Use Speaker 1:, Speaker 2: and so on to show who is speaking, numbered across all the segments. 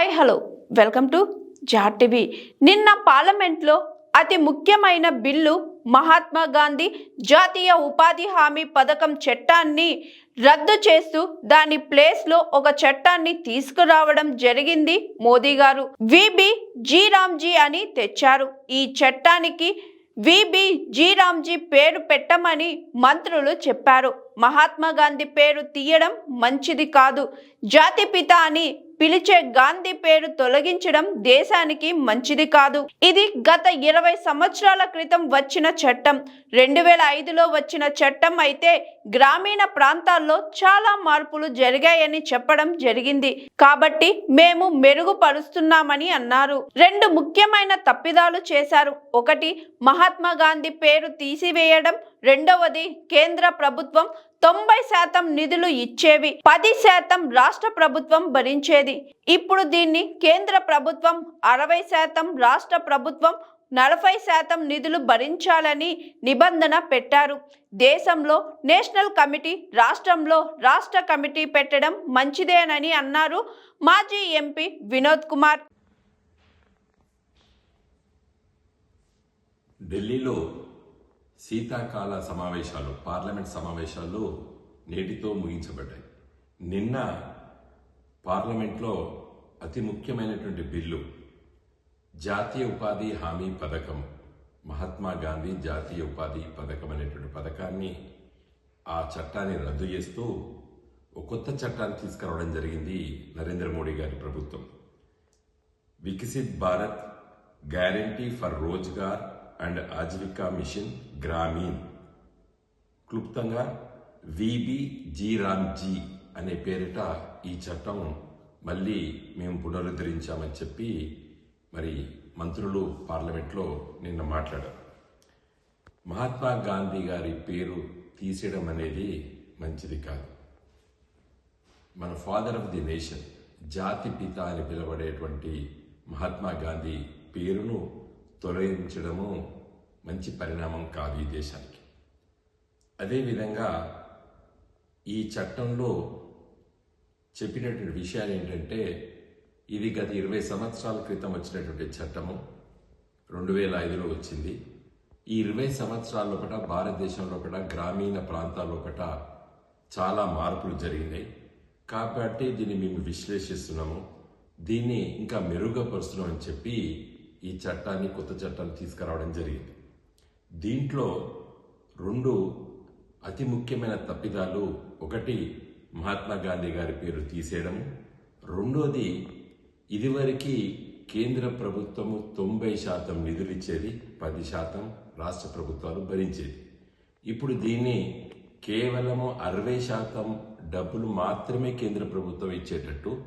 Speaker 1: Hi hello. Welcome to Jar TV. నిన్న పార్లమెంట్లో అతి ముఖ్యమైన బిల్లు మహాత్మా గాంధీ జాతీయ ఉపాధి హామీ పథకం చట్టాన్ని రద్దు చేస్తూ దాని ప్లేస్లో ఒక చట్టాన్ని తీసుకురావడం జరిగింది మోదీ గారు. విబి జీ రామ్జీ అని తెచ్చారు. ఈ చట్టానికి విబి జీ రామ్జీ పేరు పెట్టమని మంత్రులు చెప్పారు. మహాత్మా గాంధీ పేరు తీయడం మంచిది కాదు. జాతిపిత అని పిలిచే గాంధీ పేరు తొలగించడం దేశానికి మంచిది కాదు. ఇది గత ఇరవై సంవత్సరాల క్రితం వచ్చిన చట్టం. రెండు వేల ఐదులో వచ్చిన చట్టం అయితే గ్రామీణ ప్రాంతాల్లో చాలా మార్పులు జరిగాయని చెప్పడం జరిగింది. కాబట్టి మేము మెరుగుపరుస్తున్నామని అన్నారు. రెండు ముఖ్యమైన తప్పిదాలు చేశారు. ఒకటి మహాత్మా గాంధీ పేరు తీసివేయడం. రెండవది కేంద్ర ప్రభుత్వం తొంభై శాతం నిధులు ఇచ్చేవి పది శాతం రాష్ట్ర ప్రభుత్వం భరించేది. ఇప్పుడు దీన్ని కేంద్ర ప్రభుత్వం అరవై శాతం రాష్ట్ర ప్రభుత్వం నలభై శాతం నిధులు భరించాలని నిబంధన పెట్టారు. దేశంలో నేషనల్ కమిటీ రాష్ట్రంలో రాష్ట్ర కమిటీ పెట్టడం మంచిదేనని అన్నారు మాజీ ఎంపీ వినోద్ కుమార్.
Speaker 2: ఢిల్లీలో శీతాకాల సమావేశాలు పార్లమెంట్ సమావేశాలు నేటితో ముగించబడ్డాయి. నిన్న పార్లమెంట్లో అతి ముఖ్యమైనటువంటి బిల్లు జాతీయ ఉపాధి హామీ పథకం మహాత్మా గాంధీ జాతీయ ఉపాధి పథకం అనేటువంటి పథకాన్ని ఆ చట్టాన్ని రద్దు చేస్తూ ఒక కొత్త చట్టాన్ని తీసుకురావడం జరిగింది నరేంద్ర మోడీ గారి ప్రభుత్వం. Viksit Bharat guarantee for Rozgar and Ajeevika mission Gramin. క్లుప్తంగా విబిజీ రామ్జీ రామ్ జీ అనే పేరిట ఈ చట్టం మళ్ళీ మేము పునరుద్ధరించామని చెప్పి మరి మంత్రులు పార్లమెంట్లో నిన్న మాట్లాడారు. మహాత్మా గాంధీ గారి పేరు తీసేయడం అనేది మంచిది కాదు. మన ఫాదర్ ఆఫ్ ది నేషన్ జాతి పిత అని పిలవడేటువంటి మహాత్మా గాంధీ పేరును తొలగించడము మంచి పరిణామం కాదు ఈ దేశానికి. అదేవిధంగా ఈ చట్టంలో చెప్పినటువంటి విషయాలు ఏంటంటే ఇది గత ఇరవై సంవత్సరాల క్రితం వచ్చినటువంటి చట్టము రెండు వేల ఐదులో వచ్చింది. ఈ ఇరవై సంవత్సరాల లోపల భారతదేశం లోపల గ్రామీణ ప్రాంతాల లోపల చాలా మార్పులు జరిగినాయి. కాబట్టి దీన్ని మేము విశ్లేషిస్తున్నాము. దీన్ని ఇంకా మెరుగుపరుస్తున్నాం అని చెప్పి ఈ చట్టాన్ని కొత్త చట్టాన్ని తీసుకురావడం జరిగింది. దీంట్లో రెండు అతి ముఖ్యమైన తప్పిదాలు. ఒకటి మహాత్మా గాంధీ గారి పేరు తీసేయడం. రెండోది ఇదివరకు కేంద్ర ప్రభుత్వము తొంభై శాతం నిధులు ఇచ్చేది పది శాతం రాష్ట్ర ప్రభుత్వాలు భరించేది. ఇప్పుడు దీన్ని కేవలము అరవై శాతం డబ్బులు మాత్రమే కేంద్ర ప్రభుత్వం ఇచ్చేటట్టు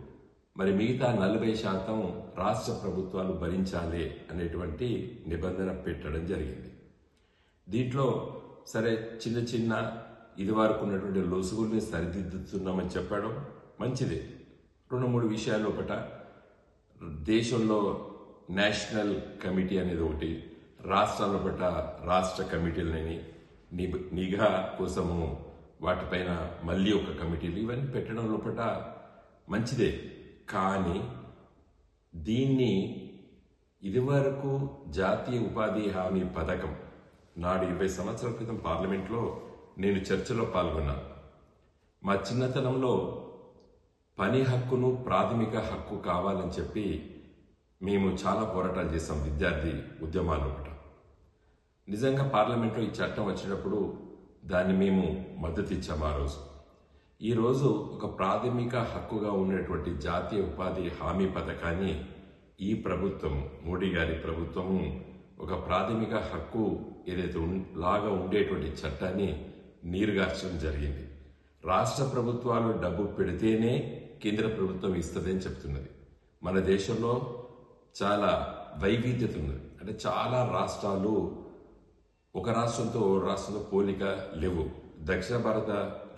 Speaker 2: మరి మిగతా నలభై శాతం రాష్ట్ర ప్రభుత్వాలు భరించాలి అనేటువంటి నిబంధన పెట్టడం జరిగింది. దీంట్లో సరే చిన్న చిన్న ఇది వరకు ఉన్నటువంటి లొసుగుల్ని సరిదిద్దుతున్నామని చెప్పడం మంచిదే. రెండు మూడు విషయాలు ఒకట దేశంలో నేషనల్ కమిటీ అనేది ఒకటి రాష్ట్రాల పట్ల రాష్ట్ర కమిటీలని నిఘా కోసము వాటిపైన మళ్ళీ ఒక కమిటీలు ఇవన్నీ పెట్టడం లోపల మంచిదే. కానీ దీన్ని ఇదివరకు జాతీయ ఉపాధి హామీ పథకం నాడు ఇరవై సంవత్సరాల క్రితం పార్లమెంట్లో నేను చర్చలో పాల్గొన్నాను మా చిన్నతనంలో పని హక్కును ప్రాథమిక హక్కు కావాలని చెప్పి మేము చాలా పోరాటాలు చేసాం విద్యార్థి ఉద్యమాలు ఒకట. నిజంగా పార్లమెంట్లో ఈ చట్టం వచ్చినప్పుడు దాన్ని మేము మద్దతు ఇచ్చాము ఆ రోజు. ఈరోజు ఒక ప్రాథమిక హక్కుగా ఉన్నటువంటి జాతీయ ఉపాధి హామీ పథకాన్ని ఈ ప్రభుత్వం మోడీ గారి ప్రభుత్వము ఒక ప్రాథమిక హక్కు ఏదైతే లాగా ఉండేటువంటి చట్టాన్ని నీరుగార్చడం జరిగింది. రాష్ట్ర ప్రభుత్వాలు డబ్బు పెడితేనే కేంద్ర ప్రభుత్వం ఇస్తుందని చెప్తున్నది. మన దేశంలో చాలా వైవిధ్యత ఉంది అంటే చాలా రాష్ట్రాలు ఒక రాష్ట్రంతో ఓ రాష్ట్రంతో పోలిక లేవు. దక్షిణ భారత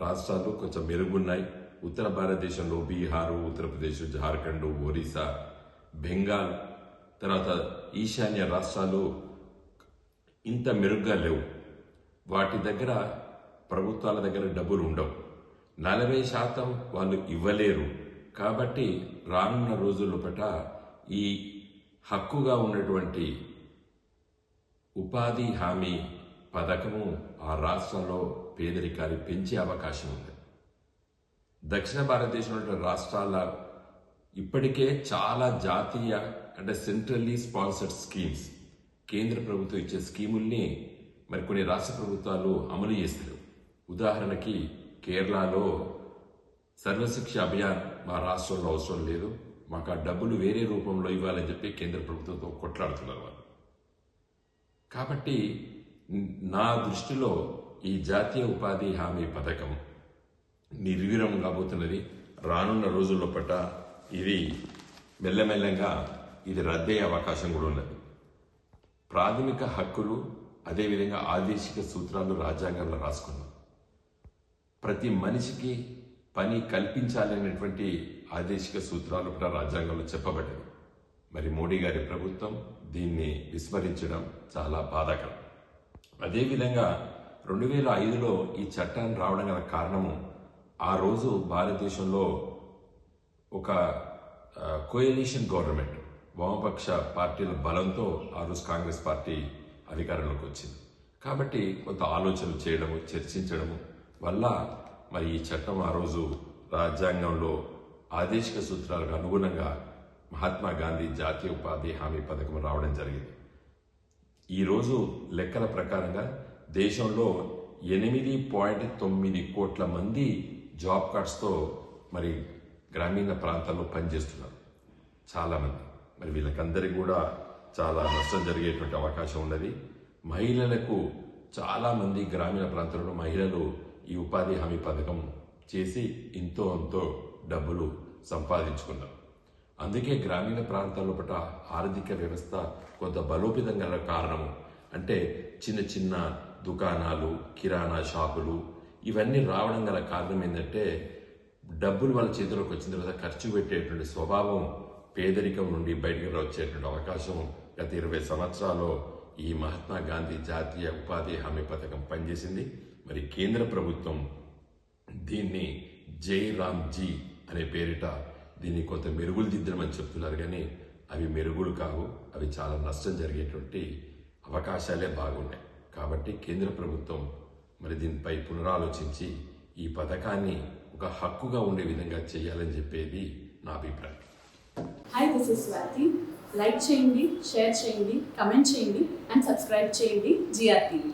Speaker 2: రాష్ట్రాలు కొంచెం మెరుగున్నాయి. ఉత్తర భారతదేశంలో బీహారు ఉత్తరప్రదేశ్ జార్ఖండ్ ఒరిస్సా బెంగాల్ తర్వాత ఈశాన్య రాష్ట్రాలు ఇంత మెరుగ్గా లేవు. వాటి దగ్గర ప్రభుత్వాల దగ్గర డబ్బులు ఉండవు. నలభై శాతం వాళ్ళు ఇవ్వలేరు. కాబట్టి రానున్న రోజుల పట ఈ హక్కుగా ఉన్నటువంటి ఉపాధి హామీ పథకము ఆ రాష్ట్రంలో పేదరికాన్ని పెంచే అవకాశం ఉంది. దక్షిణ భారతదేశంలో రాష్ట్రాల ఇప్పటికే చాలా జాతీయ అంటే సెంట్రల్లీ స్పాన్సర్డ్ స్కీమ్స్ కేంద్ర ప్రభుత్వం ఇచ్చే స్కీముల్ని మరి కొన్ని రాష్ట్ర ప్రభుత్వాలు అమలు చేస్తారు ఉదాహరణకి కేరళలో సర్వశిక్ష అభియాన్ మా రాష్ట్రంలో అవసరం లేదు మాకు ఆ డబ్బులు వేరే రూపంలో ఇవ్వాలని చెప్పి కేంద్ర ప్రభుత్వంతో కొట్లాడుతున్నారు వాళ్ళు. కాబట్టి నా దృష్టిలో ఈ జాతీయ ఉపాధి హామీ పథకం నిర్వీరం కాబోతున్నది. రానున్న రోజుల్లో పట్ల ఇది మెల్లమెల్లంగా ఇది రద్దయ్యే అవకాశం కూడా ఉన్నది. ప్రాథమిక హక్కులు అదేవిధంగా ఆదేశిక సూత్రాలు రాజ్యాంగంలో రాసుకున్నాం. ప్రతి మనిషికి పని కల్పించాలనేటువంటి ఆదేశిక సూత్రాలు కూడా రాజ్యాంగంలో చెప్పబడ్డాయి. మరి మోడీ గారి ప్రభుత్వం దీన్ని విస్మరించడం చాలా బాధాకరం. అదేవిధంగా రెండు వేల ఐదులో ఈ చట్టాన్ని రావడం గల కారణము ఆ రోజు భారతదేశంలో ఒక కోయలిషన్ గవర్నమెంట్ వామపక్ష పార్టీల బలంతో ఆ రోజు కాంగ్రెస్ పార్టీ అధికారంలోకి వచ్చింది. కాబట్టి కొంత ఆలోచనలు చేయడము చర్చించడము వల్ల మరి ఈ చట్టం ఆ రోజు రాజ్యాంగంలో ఆదేశిక సూత్రాలకు అనుగుణంగా మహాత్మా గాంధీ జాతీయ ఉపాధి హామీ పథకం రావడం జరిగింది. ఈరోజు లెక్కల ప్రకారంగా దేశంలో ఎనిమిది పాయింట్ తొమ్మిది కోట్ల మంది జాబ్ కార్డ్స్తో మరి గ్రామీణ ప్రాంతాల్లో పనిచేస్తున్నారు. చాలామంది మరి వీళ్ళకందరికీ కూడా చాలా నష్టం జరిగేటువంటి అవకాశం ఉన్నది. మహిళలకు చాలామంది గ్రామీణ ప్రాంతాల్లో మహిళలు ఈ ఉపాధి హామీ పథకం చేసి ఇంతో అంతో డబ్బులు సంపాదించుకున్నారు. అందుకే గ్రామీణ ప్రాంతాల్లో పట్ల ఆర్థిక వ్యవస్థ కొంత బలోపేతం గల కారణము. అంటే చిన్న చిన్న దుకాణాలు కిరాణా షాపులు ఇవన్నీ రావడం గల కారణం ఏంటంటే డబ్బులు వాళ్ళ చేతిలోకి వచ్చిన తర్వాత ఖర్చు పెట్టేటువంటి స్వభావం పేదరికం నుండి బయటకు వచ్చేటువంటి అవకాశం గత ఇరవై సంవత్సరాల్లో ఈ మహాత్మా గాంధీ జాతీయ ఉపాధి హామీ పథకం పనిచేసింది. మరి కేంద్ర ప్రభుత్వం దీన్ని జై రామ్ జీ అనే పేరిట దీన్ని కొంత మెరుగులు దిద్దమని చెప్తున్నారు కానీ అవి మెరుగులు కావు అవి చాలా నష్టం జరిగేటువంటి అవకాశాలే బాగున్నాయి. కాబట్టి కేంద్ర ప్రభుత్వం మరి దీనిపై పునరాలోచించి ఈ పథకాన్ని ఒక హక్కుగా ఉండే విధంగా చేయాలని చెప్పేది నా అభిప్రాయం.
Speaker 3: Hi this is Swathi like చేయండి షేర్ చేయండి కమెంట్ చేయండి అండ్ సబ్స్క్రైబ్ చేయండి జిఆర్టీవీ